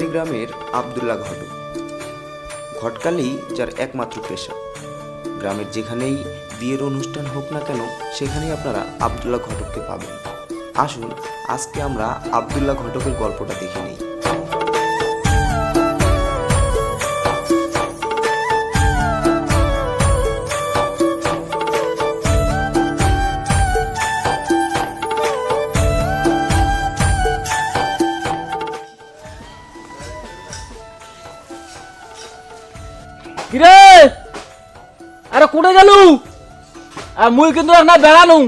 ফুলবাড়ি গ্রামের আবদুল্লাহ ঘটক। ঘটকালি যার একমাত্র পেশা। গ্রামের যেখানেই বিয়ের অনুষ্ঠান হোক না কেন, সেখানেই আপনারা আবদুল্লাহ ঘটককে পাবেন। আসুন, আজকে আমরা আবদুল্লাহ ঘটকের গল্পটা দেখে নিই। কোটে গেলু। আর মুই কিন্তু একটা বেড়ালু।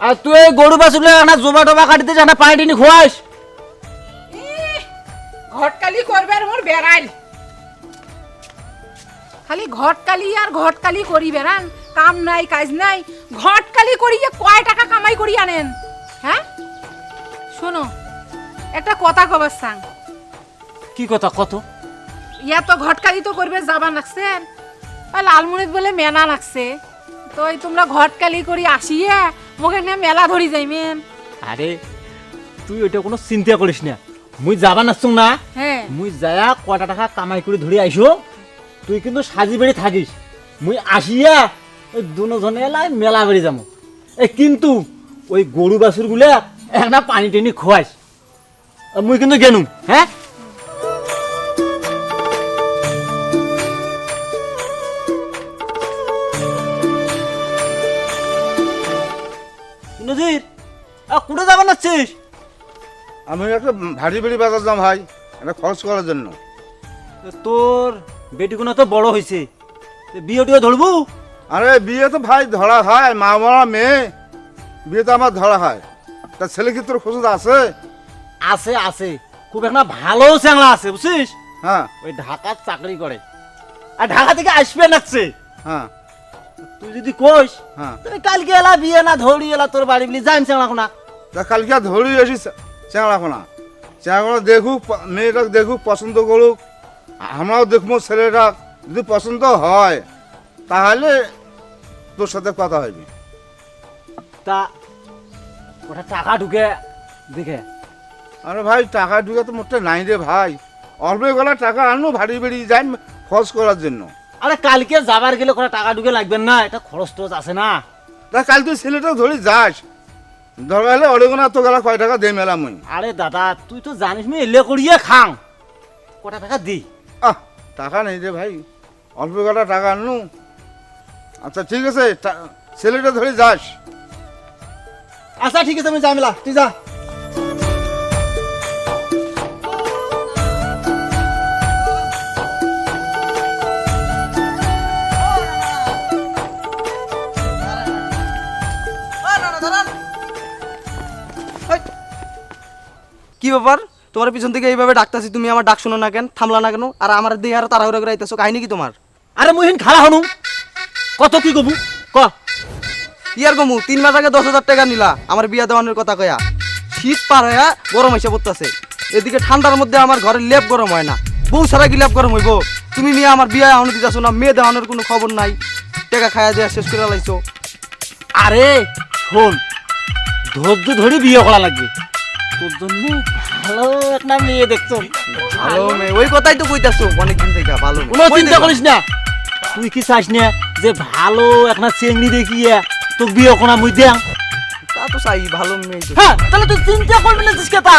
আর তুই এই গরু বাছুলে একটা জোবা টোবা কাটিতে একটা পানি টিনি খোয়াস ঘটকালি করবে আর মোর বেড়াইল খালি ঘটকালি আর ঘটকালি করি বেড়ান কাম নাই কাজ নাই। ঘটকালি করিয়ে কয় টাকা কামাই করি আনেন? হ্যাঁ? শোনো একটা কথা কবার সাং। কি কথা কত? ইয়া তো ঘটকালি তো করবে যাবা লাগছেন লালমনিত বলে মেলা লাগছে। তো তোমরা ঘটকালি করি আসিয়ে মোকে নিয়ে মেলা ধরি যাইমেন আরে তুই ওইটা কোনো চিন্তা করিস না। মুই যাবা নাচুং না। হ্যাঁ। মুই যায়া কটা টাকা কামাই করে ধরে আইসো। তুই কিন্তু সাজি বেড়ে থাকিস। মুই আসিয়া ওই দুজনে এলাই মেলা বেড়ে যাব এ কিন্তু ওই গরু বাছুরগুলা একটা পানি টেনি খোয়াইস মুই কিন্তু গেনুম হ্যাঁ? নজির কুড়ে যাবার নাচ্ছিস? আমি একটা ভারী বেড়ি বাজার দাম ভাই একটা খরচ করার জন্য। তোর বেটিগুলো তো বড় হয়েছে বিয়ে টিয়ে ধরবু? আরে বিয়ে তো ভাই ধরা হয় মা মরা মেয়ে। বিয়ে তো আমার ধরা হয়। তা ছেলে কি তোর খোঁজ আছে? আছে আছে। খুব একটা ভালো চ্যাংলা আছে বুঝছিস? হ্যাঁ। ওই ঢাকার চাকরি করে। আর ঢাকা থেকে আসবে নাচছে হ্যাঁ। তুই যদি কইস হ্যাঁ। কালকে এলা বিয়ে না ধরি এলা তোর বাড়ি বলি যাইম কোনা তা কালকে ধরি আসি চেঁড়াখোনা। চেঁড়াখোনা দেখুক মেয়েটা দেখুক পছন্দ করুক। আমরাও দেখব ছেলেটা যদি পছন্দ হয় তাহলে তোর সাথে কথা হইবে। তা ওটা টাকা ঢুকে দেখে। আরে ভাই টাকা ঢুকে তো মোটে নাই রে ভাই। অল্প গলা টাকা আনো ভারী বেরিয়ে যাই খরচ করার জন্য। আরে কালকে যাবার গেলে কোনো টাকা ঢুকে লাগবে না এটা খরচ টরচ আছে না। তা কাল তুই ছেলেটা ধরে যাস। ধরা হলে অরেগোনা তো গেলা কয় টাকা দে মেলা মুই। আরে দাদা তুই তো জানিস আমি এলে করিয়ে খাং। কটা টাকা দি? আহ টাকা নেই রে ভাই অল্প কটা টাকা আনু আচ্ছা ঠিক আছে ছেলেটা ধরে যাস। আচ্ছা ঠিক আছে আমি যাইমেলা তুই যা। কি ব্যাপার? তোমার পিছন থেকে এইভাবে ডাকতাছি তুমি আমার ডাক শোনো না কেন? থামলা না কেন? আর আমার দিয়ে আর তাড়াহুড়া করে আইতেছো কাহিনী কি তোমার? আরে মুহিন খালা হনু। কত কি কবু? ক। ইয়ার গমু তিন মাস আগে দশ হাজার টাকা নিলা আমার বিয়া দেওয়ানোর কথা কয়া। শীত পার হইয়া গরম এসে পড়তেছে। এদিকে ঠান্ডার মধ্যে আমার ঘরের লেপ গরম হয় না। বউ সারা কি লেপ গরম হইব? তুমি নিয়ে আমার বিয়া এখনও দিতেছো না মেয়ে দেওয়ানোর কোনো খবর নাই। টাকা খায়া দেয়া শেষ করে লাইছো। আরে শোন ধৈর্য ধরে বিয়ে করা লাগবে। তোর জন্য? ভালো একটা মেয়ে দেখছ। ভালো মেয়ে। ওই কথাই তো কইতাছো। অনেকদিন থেকে ভালো কোনো চিন্তা করিস না। তুই কি চাস না যে ভালো একটা চেংড়ি দেখিয়ে তোর বিয়ে কোনা মুই দেয়া? তা তো চাই ভালো মেয়ে হ্যাঁ তাহলে তুই চিন্তা করবি না তুই কেতা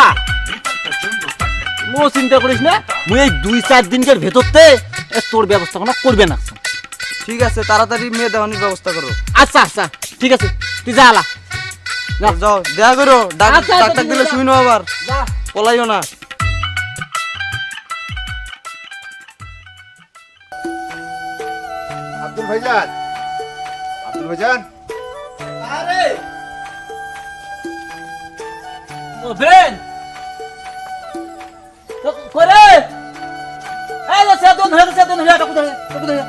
ও চিন্তা করিস না। মুই এই দুই চার দিনকার ভেতরতে তোর ব্যবস্থাপনা করবে না। ঠিক আছে তাড়াতাড়ি মেয়ে দেওয়ানোর ব্যবস্থা করো। আচ্ছা আচ্ছা। ঠিক আছে তুই যা আলা। যাও দেখা করো। ডাক আচ্ছা, আচ্ছা, ডাক্তার দিলে। শুনো আবার। যা। পলাইও না। আব্দুল ভাইজান আব্দুল ভাইজান আরে! ও ফ্রেন্ড করে! এই যে সে দোন হয়ে সে দোন হয়ে টাকু ধরে টাকু ধরে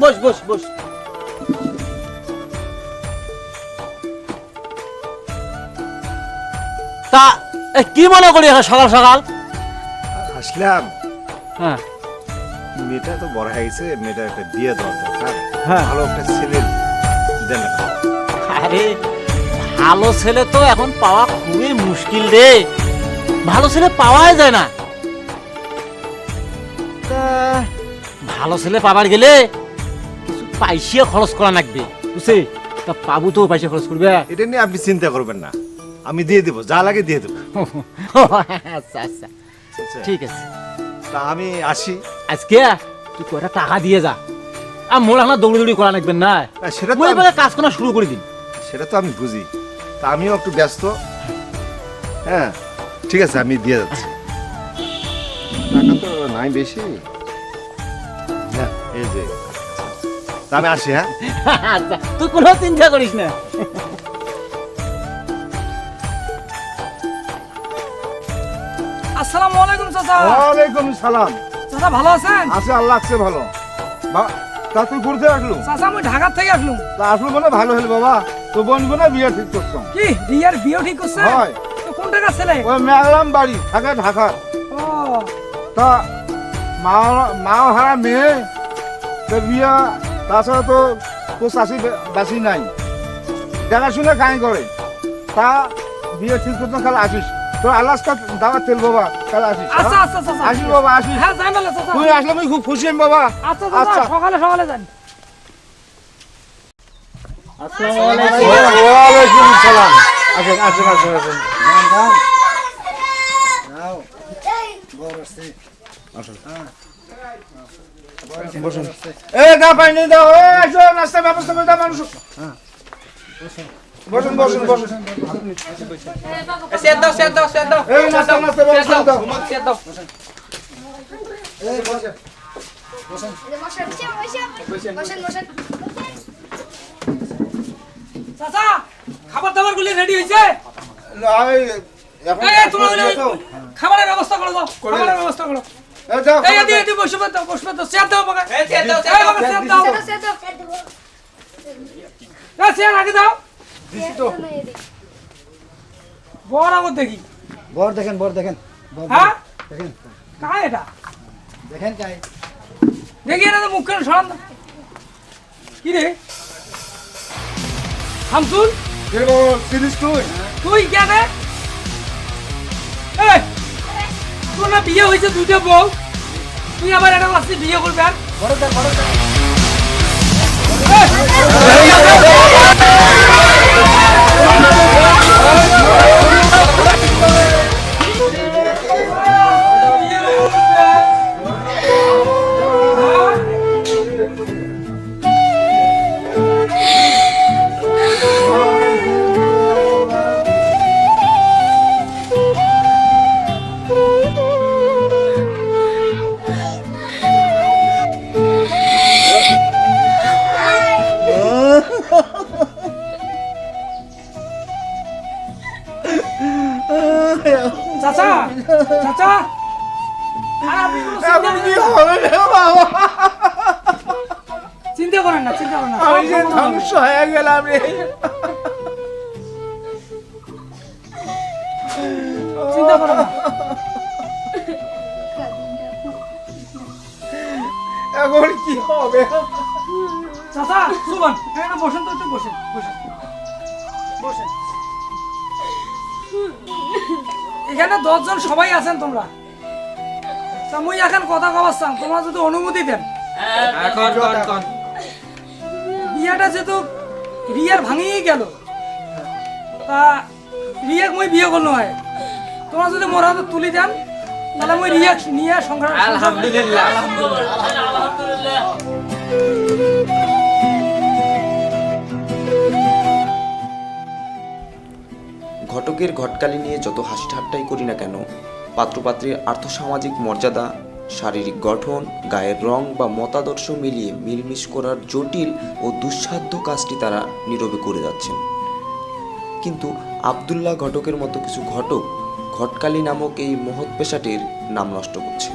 বস বস বস। তা এ, কি মনে করি এখন সকাল সকাল? আসলাম। হ্যাঁ। মেয়েটা তো বড় হয়ে গেছে মেয়েটা একটা বিয়ে দেওয়ার দরকার। হ্যাঁ। ভালো একটা ছেলে দেন আরে ভালো ছেলে তো এখন পাওয়া খুবই মুশকিল রে। ভালো ছেলে পাওয়াই যায় না। ভালো ছেলে পাবার গেলে কিছু পয়সা খরচ করা লাগবে। বুঝছে? তা পাবো তো পয়সা খরচ করবে। এটা নিয়ে আপনি চিন্তা করবেন না। আমি দিয়ে দেবো যা লাগে দিয়ে দেবো। আচ্ছা আচ্ছা। বুঝছেন? ঠিক আছে। তা আমি আসি। আজকে তুই কয়টা টাকা দিয়ে যা। আর মোড় আমার দৌড়ি দৌড়ি করা লাগবে না। সেটা তো কাজ করা শুরু করে দিন। সেটা তো আমি বুঝি। তা আমিও একটু ব্যস্ত। হ্যাঁ ঠিক আছে আমি দিয়ে যাচ্ছি। টাকা তো নাই বেশি। এই যে তা আমি আসি হ্যাঁ? আচ্ছা তুই কোনো চিন্তা করিস না। আসসালামু আলাইকুম চাচা। ওয়ালাইকুম সালাম। চাচা ভালো আছেন? আছে আল্লাহ আছে ভালো। বা- তা তুই ঘুরতে আসলু? চাচা আমি ঢাকা থেকে তা আসলু মানে ভালো হলো বাবা। তো বোন বোনে বিয়ে ঠিক করছ। কি রিয়ার বিয়ে ঠিক করছে? হয়। তো কোন টাকা ছেলে? ওই মেঘরাম বাড়ি থাকে ঢাকা ও। তা মা মাও হারা মেয়ে তো বিয়া তাছাড়া তো তো চাষি বাসি নাই। দেখাশুনে কাই করে তা বিয়ে ঠিক করতে কাল আসিস। তো আলাস্কা দাওয়াত তেল বাবা কাল আসিস। আচ্ছা হ্যাঁ? আচ্ছা আসিস বাবা আসিস। হ্যাঁ যাই মেলে চাচা তুই আসলে আমি খুব খুশি হই বাবা। আচ্ছা চাচা সকালে সকালে যান ওয়ালাইকুম সালাম আসেন আসেন আসেন আসেন বসুন। এ দা পাইনি দাও। এ আসো নাস্তা ব্যবস্থা করে দাও মানুষ বসুন বসুন বসুন। সেদ দাও সেদ দাও সেদ দাও। এই নাস্তা নাস্তা ব্যবস্থা দাও। সেদ দাও। বসেন বসেন বসেন বসেন চাচা খাবার দাবার গুলি রেডি হয়েছে। খাবারের ব্যবস্থা করো দাও। খাবারের ব্যবস্থা করো। এই দাও, এই এদি এদি বসবে দাও বসবে দাও সেদ দাও বাবা এই সেদ দাও। সেদ দাও সেদ দাও সেদ দাও এই সেদ আগে দাও। বড় আগত দেখি। বর দেখেন বর দেখেন। হ্যাঁ? দেখেন। কায় এটা? দেখেন কাই। দেখি এটা তো মুখ কেন সরান। না। কি রে? হামসুল কে বাবা, চিনিস তুই? তুই কেন তোর না বিয়ে হয়েছে দুইটা বউ। তুই আবার একটা লাস্টে বিয়ে করবে আর? চাচা চিন্তা করেন না। চিন্তা করেন না আমি যে। ধ্বংস হয়ে গেলাম রে। চিন্তা করেন না। এখন কি হবে? চাচা সুমন এখানে বসেন তো একটু বসেন বসেন। বসেন। এখানে দশজন সবাই আছেন তোমরা। মুই এখন কথা চান তোমরা যদি অনুমতি দেন। বিয়াটা যেহেতু রিয়ার ভাঙিয়ে গেল তা রিয়াক মুই বিয়ে করল হয়। তোমরা যদি মোর হাতে তুলি দেন তাহলে মুই রিয়াক নিয়ে সংসার আলহামদুলিল্লাহ। ঘটকের ঘটকালি নিয়ে যত হাসি ঠাট্টাই করি না কেন, পাত্রপাত্রীর আর্থসামাজিক মর্যাদা, শারীরিক গঠন, গায়ের রং বা মতাদর্শ মিলিয়ে মিলমিশ করার জটিল ও দুঃসাধ্য কাজটি তারা নীরবে করে যাচ্ছেন। কিন্তু আবদুল্লাহ ঘটকের মতো কিছু ঘটক ঘটকালি নামক এই মহৎ পেশাটির নাম নষ্ট করছে।